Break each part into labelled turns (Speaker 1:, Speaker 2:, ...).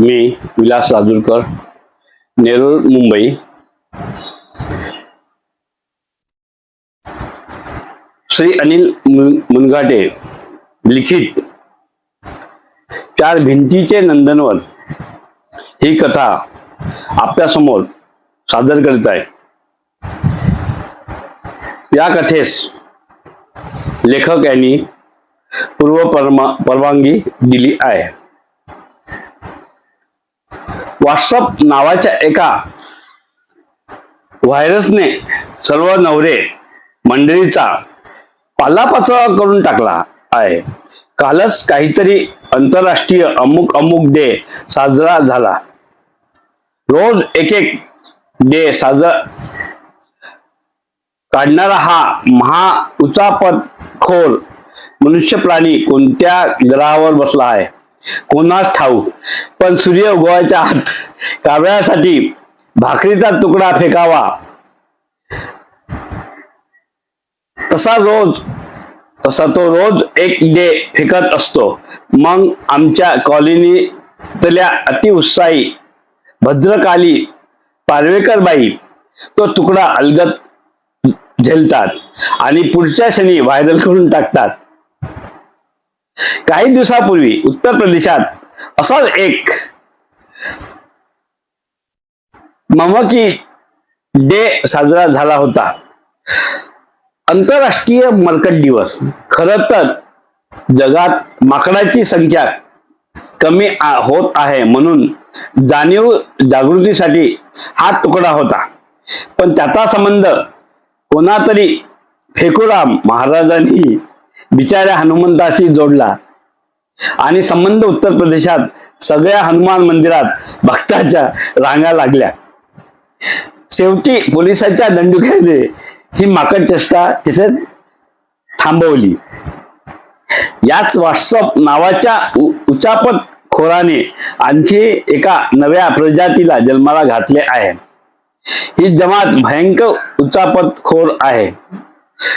Speaker 1: मी विलास राजूरकर नेरूळ मुंबई. श्री अनिल मुन- मुनघाटे लिखित. चार भिंतीचे नंदनवन. ही कथा आपल्यासमोर सादर करीत आहे. या कथेस लेखक यांनी पूर्व परमा परवानगी दिली आहे. व्हॉट्सअप नावाच्या एका व्हायरसने सर्व नवरे मंडळीचा पालापाचोळा करून टाकला आहे. कालच काहीतरी आंतरराष्ट्रीय अमुक अमुक डे साजरा झाला. रोज एक एक डे साजरा काढणारा हा महा उचापतखोर मनुष्य प्राणी कोणत्या ग्रहावर बसला आहे? कोणास ठाऊक. पण सूर्य उगवायच्या आत कावळ्यासाठी भाकरीचा तुकडा फेकावा. तसा रोज तसा तो रोज एक डे फेकत असतो. मग आमच्या कॉलनीतल्या अतिउत्साही भद्रकाली पारवेकर बाई तो तुकडा अलगत झेलतात आणि पुढच्या क्षणी व्हायरल करून टाकतात. काही दिवसापूर्वी उत्तर प्रदेशात असाच एक ममकी डे साजरा झाला होता. आंतरराष्ट्रीय मरकट दिवस. खर तर जगात माकडाची संख्या कमी होत आहे म्हणून जाणीव जागृतीसाठी हा तुकडा होता. पण त्याचा संबंध कोणातरी फेकुराम महाराजांनी बिचाऱ्या हनुमंताशी जोडला. आणि संबंध उत्तर प्रदेशात सगळ्या हनुमान मंदिरात भक्ताच्या रांगा लागल्या. शेवटी पोलिसांच्या दंडुक्याने ही माकड चेष्टा तिथे थांबवली. याच व्हॉट्सअप नावाच्या उचापत खोराने आणखी एका नव्या प्रजातीला जन्माला घातले आहे. ही जमात भयंकर उचापत खोर आहे.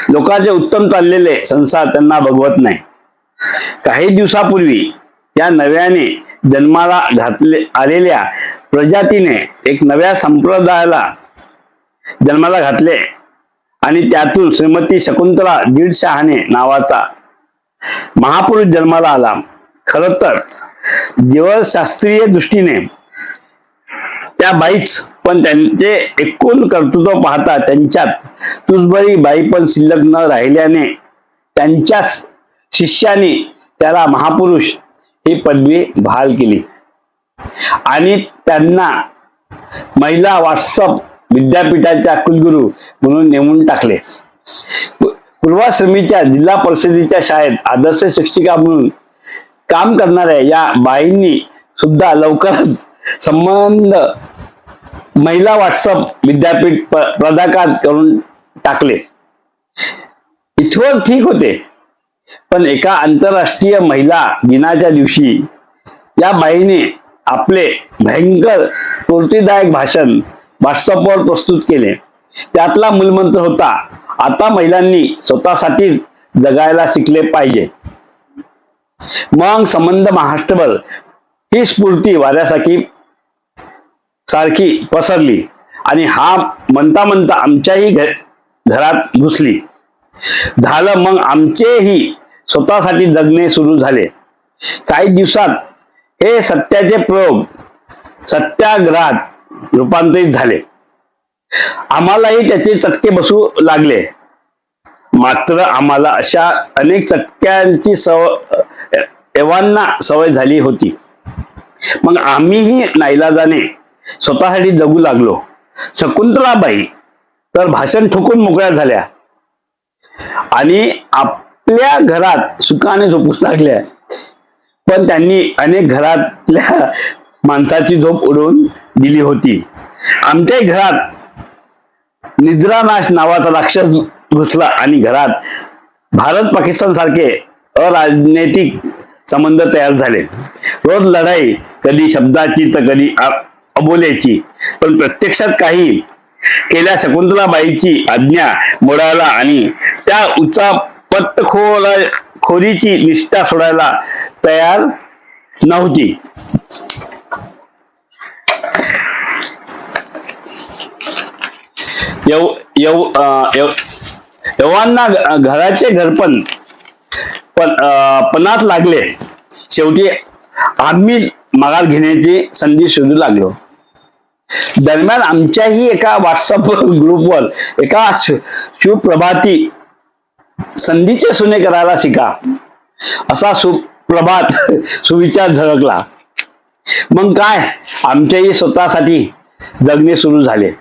Speaker 1: लोकांचे उत्तम चाललेले संसार त्यांना भगवत नाही. काही दिवसापूर्वी या नव्याने जन्माला घातले आलेल्या प्रजातीने एक नव्या संप्रदायाला जन्माला घातले आणि त्यातून श्रीमती शकुंतला दीडशहाने नावाचा महापुरुष जन्माला आला. खर तर जीवशास्त्रीय दृष्टीने त्या बाईच पण त्यांचे एकूण कर्तृत्व पाहता त्यांच्यात तुसबरी बाई पण शिल्लक न राहिल्याने त्यांच्याच शिष्याने त्याला महापुरुष ही पदवी बहाल केली. आणि त्यांना महिला व्हॉट्सअप विद्यापीठाच्या कुलगुरू म्हणून नेमून टाकले. पूर्वाश्रमीच्या जिल्हा परिषदेच्या शाळेत आदर्श शिक्षिका म्हणून काम करणाऱ्या या बाईंनी सुद्धा लवकरच संबंध महिला व्हॉट्सअप विद्यापीठ प- करून टाकले. इथवर ठीक होते. पण एका आंतरराष्ट्रीय महिला दिनाच्या दिवशी या बाईने आपले भयंकर स्फूर्तीदायक भाषण व्हॉट्सअपवर प्रस्तुत केले. त्यातला मूलमंत्र होता आता महिलांनी स्वतःसाठीच जगायला शिकले पाहिजे. मग संबंध महाराष्ट्रभर ही स्फूर्ती वाऱ्यासारखी सारखी पसरली आणि हा म्हणता म्हणता आमच्याही घरात घुसली. झालं मग आमचेही स्वतःसाठी जगणे सुरू झाले. काही दिवसात हे सत्याचे प्रयोग सत्याग्रहात रूपांतरित झाले. आम्हालाही त्याचे चटके बसू लागले. मात्र आम्हाला अशा अनेक चटक्यांची सव एवांना सवय झाली होती. मग आम्हीही नाईलाजाने स्वतःसाठी जगू लागलो. शकुंतलाबाई तर भाषण ठोकून मोकळ्या झाल्या. आणि आपल्या घरात सुखाने झोपू लागल्या. पण त्यांनी अनेक घरातल्या माणसाची झोप उडवून दिली होती. आमच्या घरात निद्रानाश नावाचा राक्षस घुसला आणि घरात भारत पाकिस्तान सारखे अराजनैतिक संबंध तयार झाले. रोज लढाई कधी शब्दाची तर कधी अबोल्याची. पण प्रत्यक्षात काही केल्या शकुंतलाबाईची आज्ञा मोडायला आणि त्या उचा मत्त खोला खोरीची निष्ठा सोडायला तयार नव्हती. यवांना घराचे घरपण पण पणात लागले. शेवटी आम्हीच माघार घेण्याची संधी शोधू लागलो. दरम्यान आमच्याही एका व्हॉट्सअप ग्रुपवर एका सुप्रभाती संधीचे सुने करायला शिका. असा सुप्रभात सुविचार झळकला. मग काय? आमच्याही स्वतःसाठी जगणे सुरू झाले.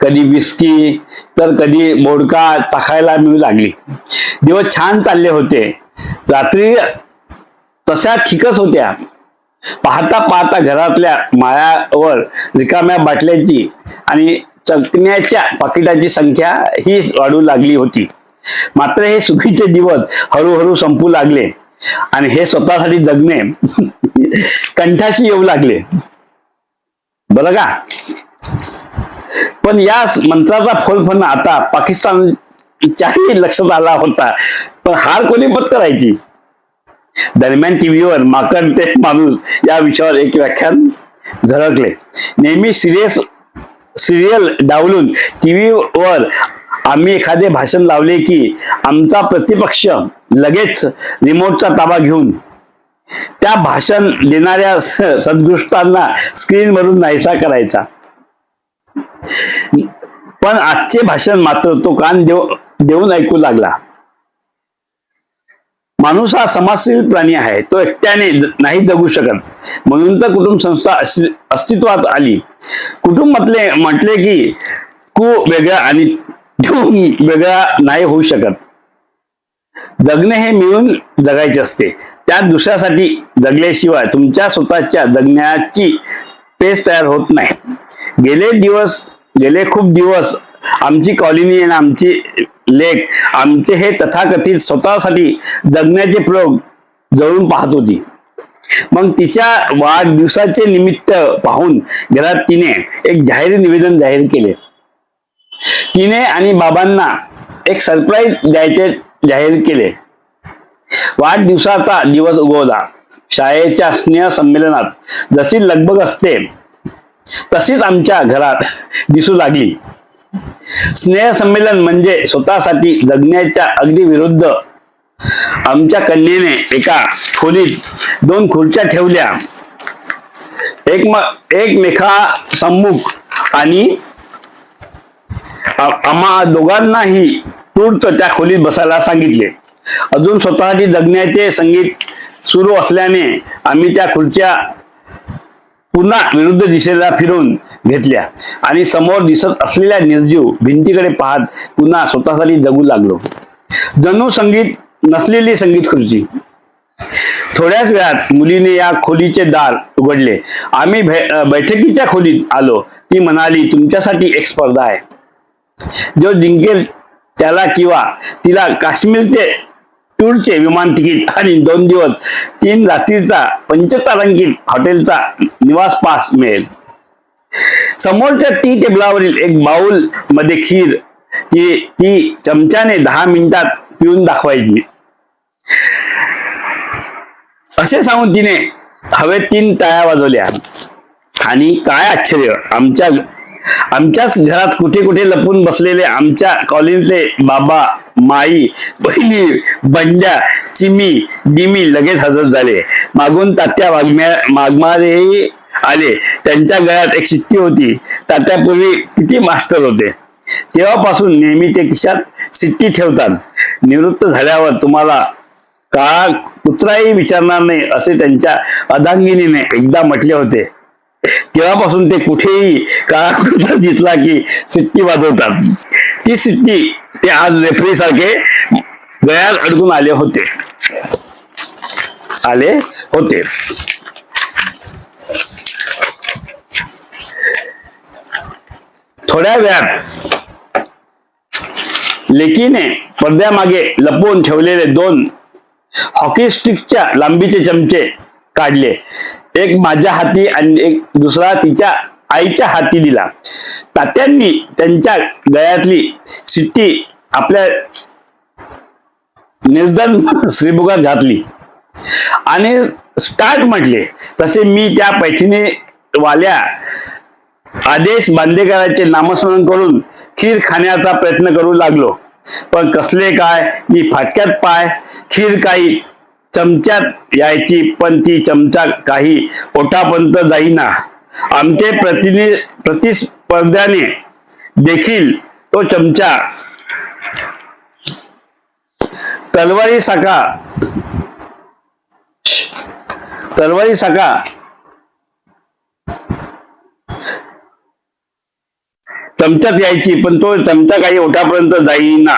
Speaker 1: कधी विस्की तर कधी बोडका चाखायला मिळू लागली. दिवस छान चालले होते. रात्री तशा ठीकच होत्या. पाहता पाहता घरातल्या माळ्यावर रिकाम्या बाटल्यांची आणि चकण्याच्या पाकिटाची संख्या ही वाढू लागली होती. मात्र हे सुखीचे दिवस हळूहळू संपू लागले. आणि हे स्वतःसाठी जगणे कंठाशी येऊ लागले. बरं का? पण या मंत्राचा फोलफन आता पाकिस्तानच्याही लक्षात आला होता. पण हार कोणी पत करायची? दरम्यान टीव्हीवर माकड ते माणूस या विषयावर एक व्याख्यान झळकले. नेहमी सिरियस सिरियल डावलून टीव्हीवर आम्ही एखादे भाषण लावले की आमचा प्रतिपक्ष लगेच रिमोटचा ताबा घेऊन त्या भाषण देणाऱ्या सद्गृष्टांना स्क्रीनवरून नाहीसा करायचा. पण आजचे भाषण मात्र तो कान देऊ देऊन ऐकू लागला. माणूस हा समाजशील प्राणी आहे. तो एकट्याने नाही जगू शकत. म्हणून तर कुटुंब संस्था अस्तित्वात आली. कुटुंब म्हटले म्हटले की कु वेगळा आणि वेगळा नाही होऊ शकत. जगणे हे मिळून जगायचे असते. त्या दुसऱ्यासाठी जगल्याशिवाय तुमच्या स्वतःच्या जगण्याची पेस तयार होत नाही. गेले दिवस गेले खूप दिवस आमची कॉलनी आणि आमची लेख आमचे हे तथाकथित स्वतःसाठी जगण्याचे प्रयोग जळून पाहत होती. मग तिच्या वाढदिवसाचे निमित्त पाहून घरात तिने एक जाहीर निवेदन जाहीर केले. तिने आणि बाबांना एक सरप्राईज द्यायचे जाहीर केले. वाढदिवसाचा दिवस उगवला. शाळेच्या स्नेह संमेलनात जशी लगबग असते तशीच आमच्या घरात दिसू लागली. स्नेह संमेलन म्हणजे स्वतःसाठी जगण्याच्या अगदी विरुद्ध. आमच्या कन्येने एका खोलीत दोन खुर्च्या ठेवल्या. एक एकमेका सम्मुख आणि आम्हा दोघांनाही तूर्त त्या खोलीत बसायला सांगितले. अजून स्वतःसाठी जगण्याचे संगीत सुरू असल्याने आम्ही त्या खुर्च्या पुन्हा विरुद्ध दिशेला फिरून घेतल्या. आणि समोर दिसत असलेल्या निर्जीव भिंतीकडे पाहत पुन्हा स्वतःसाठी जगू लागलो. जणू संगीत नसलेली संगीत खुर्ची. थोड्याच वेळात मुलीने या खोलीचे दार उघडले. आम्ही भे- बैठकीच्या खोलीत आलो. ती म्हणाली तुमच्यासाठी एक स्पर्धा आहे. जो जिंकेल त्याला किंवा तिला काश्मीरचे टूरचे विमान तिकीट आणि दोन दिवस तीन रात्रीचा पंचतारांकित हॉटेलचा निवास पास मिळेल. समोरच्या टी टेबलावरील एक बाउलमध्ये खीर ती ती चमच्याने दहा मिनिटात पिऊन दाखवायची. असे सांगून तिने हवेत तीन टाळ्या वाजवल्या. आणि काय आश्चर्य आमच्या आमच्याच घरात कुठे कुठे लपून बसलेले आमच्या कॉलनीतले बाबा माई बहिणी बंड्या चिमी डिमी लगेच हजर झाले. मागून तात्या वाघम्या मागमारेही आले. त्यांच्या गळ्यात एक शिट्टी होती. तात्यापूर्वी किती मास्टर होते. तेव्हापासून नेहमी ते खिशात सिट्टी ठेवतात. निवृत्त झाल्यावर तुम्हाला काळा कुत्राही विचारणार नाही असे त्यांच्या अदांगिनीने एकदा म्हटले होते. तेव्हापासून ते कुठेही काळा कुत्रा जितला की सिट्टी वाजवतात. ती सिट्टी ते आज रेफरी सारखे गळ्यात अडकून आले होते. आले होते. थोड्या वेळात लेकीने पडद्यामागे लपवून ठेवलेले दोन हॉकी स्टिकच्या लांबीचे चमचे काढले. एक माझ्या हाती आणि एक दुसरा तिच्या आईच्या हाती दिला. तात्यांनी त्यांच्या गळ्यातली शिट्टी आपल्या निर्धन श्रीमुखात घातली. आणि स्टार्ट म्हटले. तसे मी त्या पैठणी वाल्या आदेश बांदेकरांचे नामस्मरण करून खीर खाण्याचा प्रयत्न करू लागलो. पण कसले काय? मी फाटक्यात पाय. खीर काही चमच्यात यायची पण ती चमचा काही ओठापर्यंत जाईना. आमचे प्रतिनि प्रतिस्पर्ध्याने देखील तो चमचा तलवारी साखा तलवारी साखा चमच्यात यायची पण तो चमचा काही ओठापर्यंत जाईना.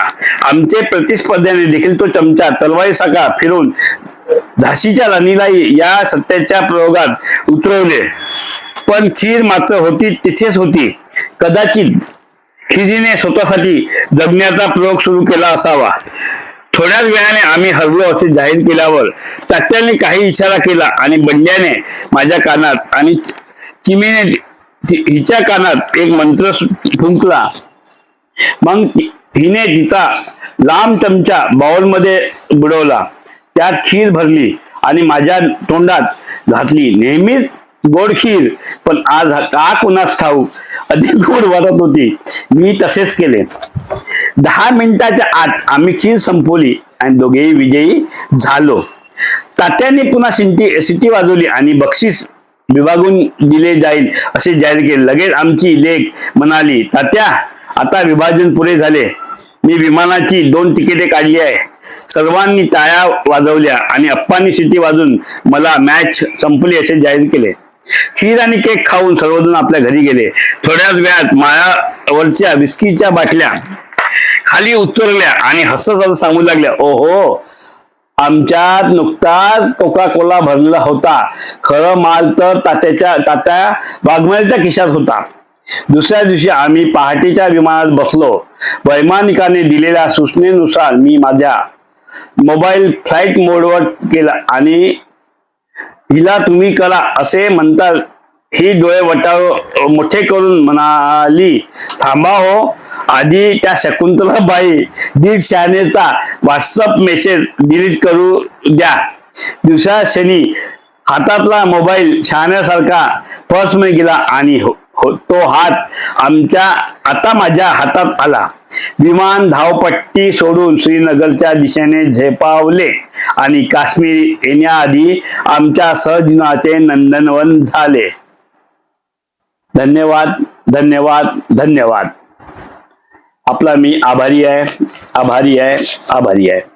Speaker 1: आमचे प्रतिस्पर्ध्याने देखील तो चमचा तलवारी साका फिरून झाशीच्या राणीला या सत्याच्या प्रयोगात उतरवले. पण खीर मात्र होती तिथेच होती. कदाचित खिरीने स्वतःसाठी जगण्याचा प्रयोग सुरू केला असावा. थोड्याच वेळाने आम्ही हरलो असे जाहीर केल्यावर तात्याने काही इशारा केला आणि बंड्याने माझ्या कानात आणि चिमीने हिच्या कानात एक मंत्र फुंकला. मग हिने तिचा लांब चमचा बाउलमध्ये बुडवला. त्यात खीर भरली आणि माझ्या तोंडात घातली. नेहमीच गोड खीर पण आज का कुणास ठाऊ अधिक गोड वाटत होती. मी तसेच केले. दहा मिनिटाच्या आत आम्ही खीर संपवली आणि दोघेही विजयी झालो. तात्याने पुन्हा शिंटी शिटी वाजवली आणि बक्षीस विभागून दिले जाईल असे जाहीर केले. लगेच आमची लेख म्हणाली तात्या आता विभाजन पुरे झाले. मी विमानाची दोन तिकिटे काढली आहे. सर्वांनी टाळ्या वाजवल्या आणि अप्पांनी शिटी वाजून मला मॅच संपली असे जाहीर केले. खीर आणि केक खाऊन सर्वजण आपल्या घरी गेले. थोड्याच वेळात मायावरच्या विस्कीच्या बाटल्या खाली उतरल्या आणि हसत हसत सांगू लागल्या ओहो आमच्यात नुकताच कोका कोला भरलेला होता. खरं माल तर तात्याच्या तात्या वाघमळीच्या खिशात होता. दुसऱ्या दिवशी आम्ही पहाटेच्या विमानात बसलो. वैमानिकाने दिलेल्या सूचनेनुसार मी माझ्या मोबाईल फ्लाईट मोडवर केला आणि हिला तुम्ही करा असे म्हणतात ही डोळे वटाव मोठे करून म्हणाली थांबा हो आधी त्या शकुंतलाबाई दीड शहाणेचा व्हॉट्सअप मेसेज डिलीट करू द्या. दिवसा शनी हातातला मोबाईल शहाण्यासारखा पर्समध्ये गेला आणि हो- हो- तो हात आमच्या आता माझ्या हातात आला. विमान धावपट्टी सोडून श्रीनगरच्या दिशेने झेपावले आणि काश्मीर येण्याआधी आमच्या सहजीवनाचे नंदनवन झाले. धन्यवाद धन्यवाद धन्यवाद. आपला मी आभारी आहे आभारी आहे आभारी आहे.